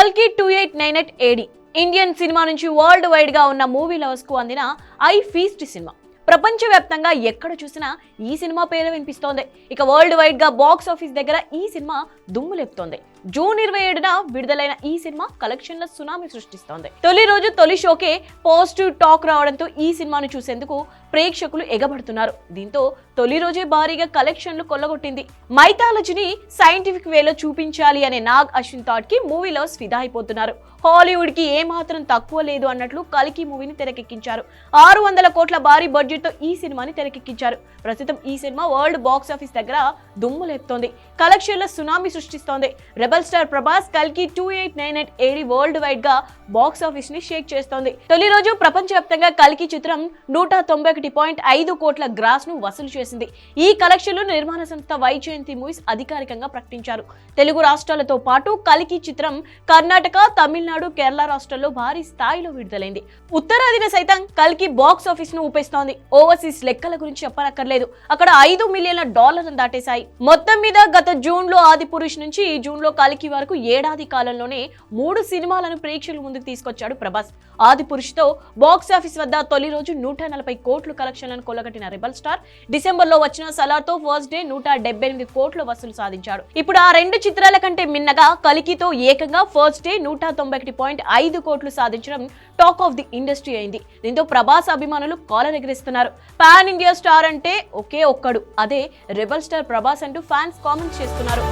కల్కి two eight nine eight AD Indian cinema నుంచి world వైడ్గా ఉన్న మూవీ లవర్స్కు అందిన ఐ ఫీస్ట్ సినిమా. ప్రపంచవ్యాప్తంగా ఎక్కడ చూసినా ఈ సినిమా పేరు వినిపిస్తోంది. ఇక వరల్డ్ వైడ్గా బాక్స్ ఆఫీస్ దగ్గర ఈ సినిమా దుమ్ము లేపుతోంది. జూన్ ఇరవై ఏడున విడుదలైన ఈ సినిమా కలెక్షన్ల సునామీ సృష్టిస్తోంది. తొలి రోజు తొలి షోకే పాజిటివ్ టాక్ రావడంతో ఈ సినిమాను చూసేందుకు ప్రేక్షకులు ఎగబడుతున్నారు. దీంతో తొలి రోజే భారీగా కలెక్షన్లు కొల్లగొట్టింది. మైథాలజీని సైంటిఫిక్ వేలో చూపించాలి అనే నాగ్ అశ్విన్ థాట్కి మూవీ లవర్స్ ఫిదా అయిపోతున్నారు. హాలీవుడ్కి ఏమాత్రం తక్కువ లేదు అన్నట్లు కలికి మూవీని తెరకెక్కించారు. ఆరు వందల కోట్ల భారీ బడ్జెట్తో ఈ సినిమాని తెరకెక్కించారు. ప్రస్తుతం ఈ సినిమా వరల్డ్ బాక్స్ ఆఫీస్ దగ్గర దుమ్ము లేపుతోంది కలెక్షన్ల సునామీ సృష్టిస్తోంది. రెబల్ స్టార్ ప్రభాస్ కల్కి two eight nine eight AD world వైడ్గా బాక్స్ ఆఫీస్ని షేక్ చేస్తోంది. తొలి రోజు ప్రపంచవ్యాప్తంగా కల్కి చిత్రం నూట తొంభై ఒకటి పాయింట్ ఐదు కోట్ల గ్రాస్ను వసూలు చేసింది. ఈ కలెక్షన్లు నిర్మాణ సంస్థ వైజయంతి మూవీస్ అధికారికంగా ప్రకటించారు. తెలుగు రాష్ట్రాలతో పాటు కలికి చిత్రం కర్ణాటక తమిళనాడు కేరళ రాష్ట్రాల్లో భారీ స్థాయిలో విడుదలైంది. ఉత్తరాదిన సైతం కల్కి బాక్స్ ఆఫీస్ను ఊపేస్తోంది. ఓవర్సీస్ లెక్కల గురించి చెప్పనక్కర్లేదు. అక్కడ ఐదు మిలియన్ల డాలర్లను దాటేశాయి. మొత్తం మీద గత జూన్లో ఆది పురుష్ నుంచి ఈ జూన్లో కలికి వరకు ఏడాది కాలంలోనే మూడు సినిమాలను ప్రేక్షకుల ముందుకు తీసుకొచ్చాడు ప్రభాస్. ఆది పురుష్తో బాక్స్ ఆఫీస్ వద్ద తొలి రోజు నూట నలభై కోట్లు కలెక్షన్లను కొల్లగట్టిన రెబల్ స్టార్. డిసెంబర్లో వచ్చిన సలార్తో ఫస్ట్ డే నూట డెబ్బై ఎనిమిది కోట్ల వసూలు సాధించాడు. ఇప్పుడు ఆ రెండు చిత్రాల కంటే మిన్నగా కలికితో ఏకంగా ఫస్ట్ డే నూట తొంభై ఒకటి పాయింట్ ఐదు కోట్లు సాధించడం టాక్ ఆఫ్ ది ఇండస్ట్రీ అయింది. దీంతో ప్రభాస్ అభిమానులు కాలనెగిరిస్తున్నారు. పాన్ ఇండియా స్టార్ అంటే ఒకే ఒక్కడు. అదే రెబల్ స్టార్ ప్రభాస్ అంటూ ఫ్యాన్స్ కామెంట్ చేస్తున్నారు.